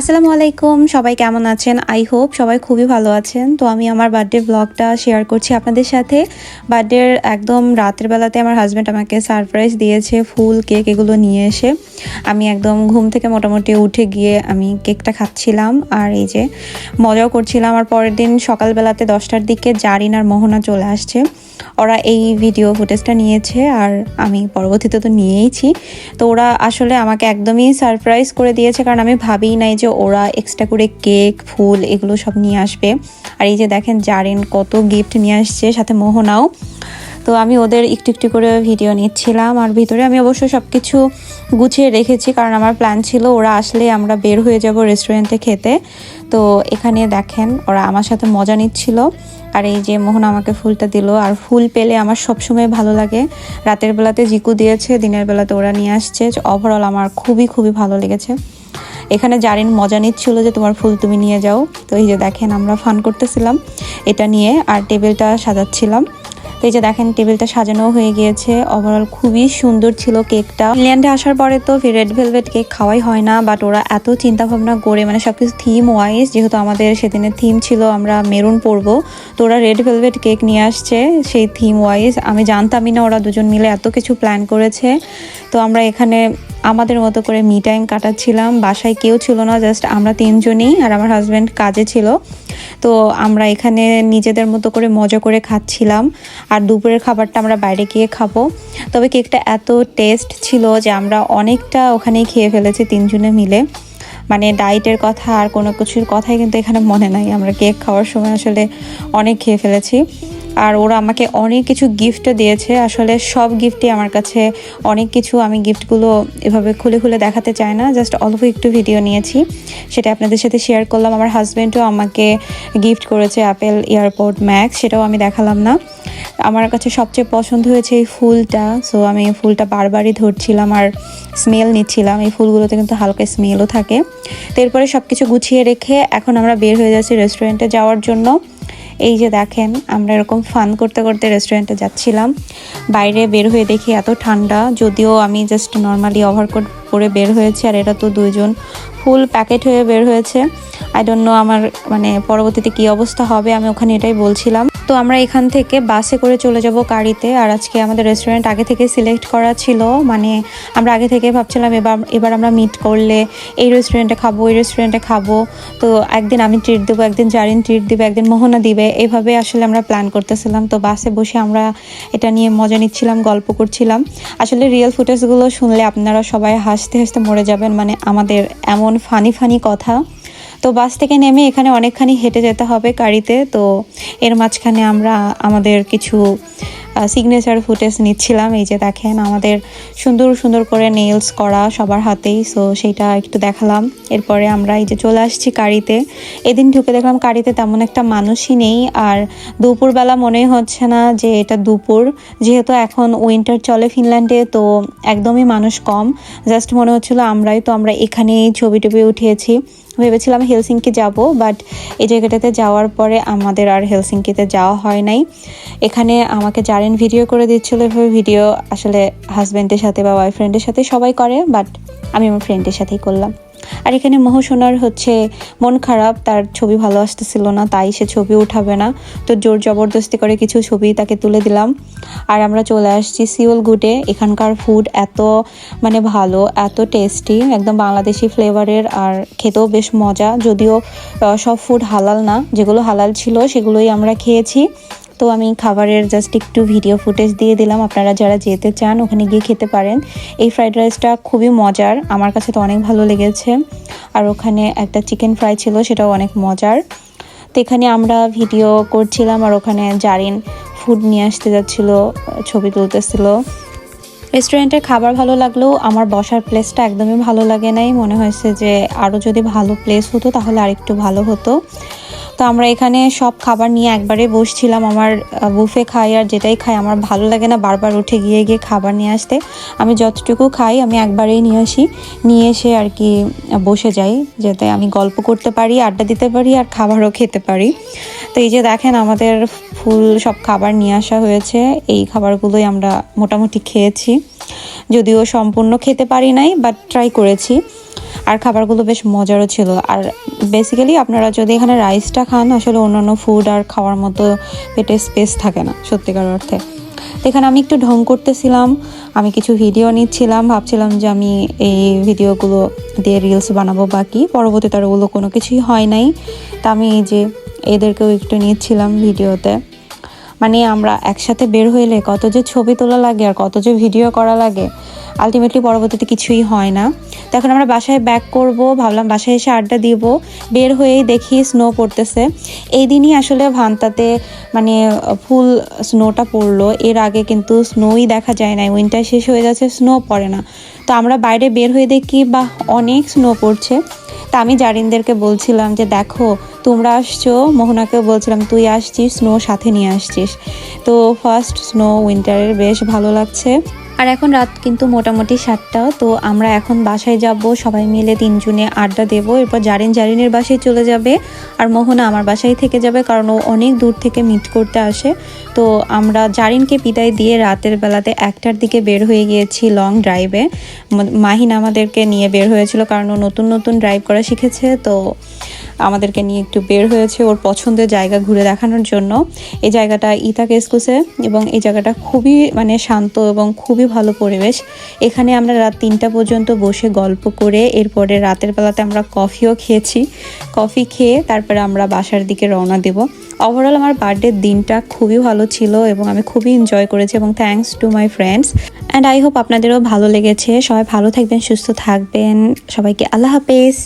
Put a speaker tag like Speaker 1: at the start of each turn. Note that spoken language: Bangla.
Speaker 1: আসসালামু আলাইকুম সবাই কেমন আছেন? আই হোপ সবাই খুবই ভালো আছেন। তো আমি আমার বার্থডে ব্লগটা শেয়ার করছি আপনাদের সাথে। বার্থডের একদম রাতের বেলাতে আমার হাজব্যান্ড আমাকে সারপ্রাইজ দিয়েছে, ফুল কেক এগুলো নিয়ে এসে। আমি একদম ঘুম থেকে মোটামুটি উঠে গিয়ে আমি কেকটা খাচ্ছিলাম। আর এই যে মজাও করছিলাম। আর পরের দিন সকালবেলাতে দশটার দিকে জারিন আর মোহনা চলে আসছে। ওরা এই ভিডিও ফুটেজটা নিয়েছে। আর আমি পরবর্তীতে তো নিয়েইছি। তো ওরা আসলে আমাকে একদমই সারপ্রাইজ করে দিয়েছে। কারণ আমি ভাবিই নাই যে ওরা এক্সট্রা করে কেক ফুল এগুলো সব নিয়ে আসবে। আর এই যে দেখেন জারেন কত গিফট নিয়ে আসছে, সাথে মোহনাও। তো আমি ওদের একটু একটু করে ভিডিও নিচ্ছিলাম। আর ভিতরে আমি অবশ্য সব কিছু গুছিয়ে রেখেছি, কারণ আমার প্ল্যান ছিল ওরা আসলে আমরা বের হয়ে যাব রেস্টুরেন্টে খেতে। তো এখানে দেখেন ওরা আমার সাথে মজা নিচ্ছিল। আর এই যে মোহন আমাকে ফুলটা দিল, আর ফুল পেলে আমার সবসময় ভালো লাগে। রাতের বেলাতে জিকু দিয়েছে, দিনের বেলাতে ওরা নিয়ে আসছে। ওভারঅল আমার খুবই খুবই ভালো লেগেছে। এখানে জারিন মজা নিচ্ছিল যে তোমার ফুল তুমি নিয়ে যাও। তো এই যে দেখেন আমরা ফান করতেছিলাম। এটা নিয়ে আর টেবিলটা সাজাচ্ছিলাম। তো এই যে দেখেন টেবিলটা সাজানো হয়ে গিয়েছে। ওভারঅল খুবই সুন্দর ছিল কেকটা। ইংল্যান্ডে আসার পরে তো রেড ভেলভেট কেক খাওয়াই হয় না বাট ওরা এত চিন্তা ভাবনা করে মানে সব কিছু থিম ওয়াইজ যেহেতু আমাদের সেদিনের থিম ছিল আমরা মেরুন পরবো, তো ওরা রেড ভেলভেট কেক নিয়ে আসছে সেই থিম ওয়াইজ আমি জানতামই না ওরা দুজন মিলে এত কিছু প্ল্যান করেছে। তো আমরা এখানে আমাদের মতো করে মি টাইম কাটাচ্ছিলাম। বাসায় কেউ ছিল না জাস্ট আমরা তিনজনেই আর আমার হাজব্যান্ড কাজে ছিল। তো আমরা এখানে নিজেদের মতো করে মজা করে খাচ্ছিলাম। আর দুপুরের খাবারটা আমরা বাইরে গিয়ে খাব। তবে কেকটা এত টেস্ট ছিল যে আমরা অনেকটা ওখানেই খেয়ে ফেলেছি তিনজনে মিলে। মানে ডায়েটের কথা আর কোনো কিছুর কথাই কিন্তু এখানে মনে নাই। আমরা কেক খাওয়ার সময় আসলে অনেক খেয়ে ফেলেছি। আর ওরা আমাকে অনেক কিছু গিফটও দিয়েছে। আসলে সব গিফটই আমার কাছে, অনেক কিছু আমি গিফটগুলো এভাবে খুলে খুলে দেখাতে চাই না জাস্ট অল্প একটু ভিডিও নিয়েছি। সেটা আপনাদের সাথে শেয়ার করলাম। আমার হাজব্যান্ডও আমাকে গিফট করেছে অ্যাপেল এয়ারপোর্ট ম্যাক্স সেটাও আমি দেখালাম না। আমার কাছে সবচেয়ে পছন্দ হয়েছে এই ফুলটা সো আমি এই ফুলটা বারবারই ধরছিলাম আর স্মেল নিচ্ছিলাম। এই ফুলগুলোতে কিন্তু হালকা স্মেলও থাকে। তো এরপরে সব কিছু গুছিয়ে রেখে এখন আমরা বের হয়ে যাচ্ছি রেস্টুরেন্টে যাওয়ার জন্য। এই যে দেখেন, আমরা এরকম ফান করতে করতে রেস্টুরেন্টে যাচ্ছিলাম। বাইরে বের হয়ে দেখি এত ঠান্ডা, যদিও আমি জাস্ট নর্মালি ওভারকোট পরে বের হয়েছে আর এটা তো দুজন ফুল প্যাকেট হয়ে বের হয়েছে। আই ডোন্ট নো আমার মানে পরবর্তীতে কি অবস্থা হবে, আমি ওখানে এটাই বলছিলাম। তো আমরা এখান থেকে বাসে করে চলে যাব গাড়িতে। আর আজকে আমাদের রেস্টুরেন্ট আগে থেকে সিলেক্ট করা ছিল। মানে আমরা আগে থেকে ভাবছিলাম এবার এবার আমরা মিট করলে এই রেস্টুরেন্টে খাব এই রেস্টুরেন্টে খাব। তো একদিন আমি ট্রিট দেবো, একদিন জারিন ট্রিট দিবে, একদিন মোহনা দিবে। এইভাবে আসলে আমরা প্ল্যান করতেছিলাম। তো বাসে বসে আমরা এটা নিয়ে মজা নিচ্ছিলাম, গল্প করছিলাম। আসলে রিয়েল ফুটেজগুলো শুনলে আপনারা সবাই হাসতে হাসতে মরে যাবেন। মানে আমাদের এমন ফানি ফানি কথা। তো বাস থেকে নেমে এখানে অনেকখানি হেঁটে যেতে হবে গাড়িতে। তো এর মাঝখানে আমরা আমাদের কিছু সিগনেচার ফুটেজ নিচ্ছিলাম। এই যে দেখেন আমাদের সুন্দর সুন্দর করে নেলস করা সবার হাতেই। সো সেইটা একটু দেখালাম। এরপরে আমরা এই যে চলে আসছি গাড়িতে। এদিন ঢুকে দেখলাম গাড়িতে তেমন একটা মানুষই নেই। আর দুপুরবেলা মনে হচ্ছে না যে এটা দুপুর। যেহেতু এখন উইন্টার চলে ফিনল্যান্ডে, তো একদমই মানুষ কম। জাস্ট মনে হচ্ছিল আমরাই তো আমরা এখানেই ছবি টবি উঠিয়েছি। ভেবেছিলাম হেলসিঙ্কি যাব বাট এই জায়গাটাতে যাওয়ার পরে আমাদের আর হেলসিঙ্কিতে যাওয়া হয় নাই। এখানে আমাকে জারেন ভিডিও করে দিচ্ছিল, এভাবে ভিডিও আসলে হাজব্যান্ডের সাথে বা বয়ফ্রেন্ডের সাথে সবাই করে বাট আমি আমার ফ্রেন্ডের সাথেই করলাম। আর এখানে মহসোনার হচ্ছে, মন খারাপ, তার ছবি ভালো আসতেছিল না, তাই সে ছবি উঠাবে না। তো জোর জবরদস্তি করে কিছু ছবি তাকে তুলে দিলাম। আর আমরা চলে আসছি সিওল গুটে। এখানকার ফুড এত মানে ভালো, এত টেস্টি একদম বাংলাদেশি ফ্লেভারের আর খেতেও বেশ মজা। যদিও সব ফুড হালাল না। যেগুলো হালাল ছিল, সেগুলোই আমরা খেয়েছি। তো আমি খাবারের জাস্ট একটু ভিডিও ফুটেজ দিয়ে দিলাম। আপনারা যারা যেতে চান, ওখানে গিয়ে খেতে পারেন। এই ফ্রাইড রাইসটা খুবই মজার। আমার কাছে তো অনেক ভালো লেগেছে। আর ওখানে একটা চিকেন ফ্রাই ছিল, সেটাও অনেক মজার। তো এখানে আমরা ভিডিও করছিলাম আর ওখানে জারিন ফুড নিয়ে আসতে যাচ্ছিল, ছবি তুলতেছিল। রেস্টুরেন্টের খাবার ভালো লাগলেও আমার বসার প্লেসটা একদমই ভালো লাগে নাই। মনে হয়েছে যে আরও যদি ভালো প্লেস হতো, তাহলে আরেকটু ভালো হতো। তো আমরা এখানে সব খাবার নিয়ে একবারে বসছিলাম আমার বুফে খাই আর যেটাই খাই। আমার ভালো লাগে না বারবার উঠে গিয়ে গিয়ে খাবার নিয়ে আসতে। আমি যতটুকু খাই, আমি একবারেই নিয়ে আসি। নিয়ে এসে আর কি বসে যাই, যাতে আমি গল্প করতে পারি, আড্ডা দিতে পারি আর খাবারও খেতে পারি। তো এই যে দেখেন আমাদের ফুল সব খাবার নিয়ে আসা হয়েছে। এই খাবারগুলোই আমরা মোটামুটি খেয়েছি। যদিও সম্পূর্ণ খেতে পারি নাই বাট ট্রাই করেছি। আর খাবারগুলো বেশ মজারও ছিল। আর বেসিক্যালি আপনারা যদি এখানে রাইসটা খান, আসলে অন্যান্য ফুড আর খাওয়ার মতো পেটে স্পেস থাকে না, সত্যিকার অর্থে। এখানে আমি একটু ঢং করতেছিলাম, আমি কিছু ভিডিও নিচ্ছিলাম, ভাবছিলাম যে আমি এই ভিডিওগুলো দিয়ে রিলস বানাবো বাকি পরবর্তীতে আর ওগুলো কোনো কিছুই হয় নাই। তা আমি এই যে এদেরকেও একটু নিচ্ছিলাম ভিডিওতে মানে আমরা একসাথে বের হইলে কত যে ছবি তোলা লাগে আর কত যে ভিডিও করা লাগে আলটিমেটলি পরবর্তীতে কিছুই হয় না। তো এখন আমরা বাসায় ব্যাক করব, ভাবলাম বাসায় এসে আড্ডা দিব। বের হয়েই দেখি স্নো পড়তেছে। এই দিনই আসলে ভান্তাতে মানে ফুল স্নোটা পড়ল। এর আগে কিন্তু স্নোই দেখা যায় না উইন্টার শেষ হয়ে যাচ্ছে স্নো পড়ে না। তো আমরা বাইরে বের হয়ে দেখি বা অনেক স্নো পড়ছে। তা আমি জারিনদেরকে বলছিলাম যে, দেখো, তোমরা আসছো? মোহনাকেও বলছিলাম, তুই আসছিস স্নো সাথে নিয়ে আসছিস। তো ফার্স্ট স্নো উইন্টারের বেশ ভালো লাগছে। আর এখন রাত কিন্তু মোটামুটি সাতটা, তো আমরা এখন বাসায় যাব, সবাই মিলে তিনজনে আড্ডা দেব, এরপর জারিন জারিনের বাসায় চলে যাবে আর মোহনা আমার বাসায় থেকে যাবে কারণ ও অনেক দূর থেকে মিট করতে আসে। তো আমরা জারিনকে বিদায় দিয়ে রাতের বেলাতে একটার দিকে বের হয়ে গিয়েছি লং ড্রাইভে মাহিন আমাদেরকে নিয়ে বের হয়েছিল কারণ ও নতুন নতুন ড্রাইভ করা শিখেছে, তো আমাদেরকে নিয়ে একটু বের হয়েছে ওর পছন্দের জায়গা ঘুরে দেখানোর জন্য। এই জায়গাটা ইতা এসকুসে এবং এই জায়গাটা খুবই মানে শান্ত এবং খুবই ভালো পরিবেশ। এখানে আমরা রাত তিনটা পর্যন্ত বসে গল্প করে এরপরে রাতের বেলাতে আমরা কফিও খেয়েছি। কফি খেয়ে তারপরে আমরা বাসার দিকে রওনা দেব। ওভারঅল আমার বার্থডের দিনটা খুবই ভালো ছিল এবং আমি খুবই এনজয় করেছি এবং thanks to my friends and I hope আপনাদেরও ভালো লেগেছে। সবাই ভালো থাকবেন, সুস্থ থাকবেন। সবাইকে আল্লাহ হাফেজ।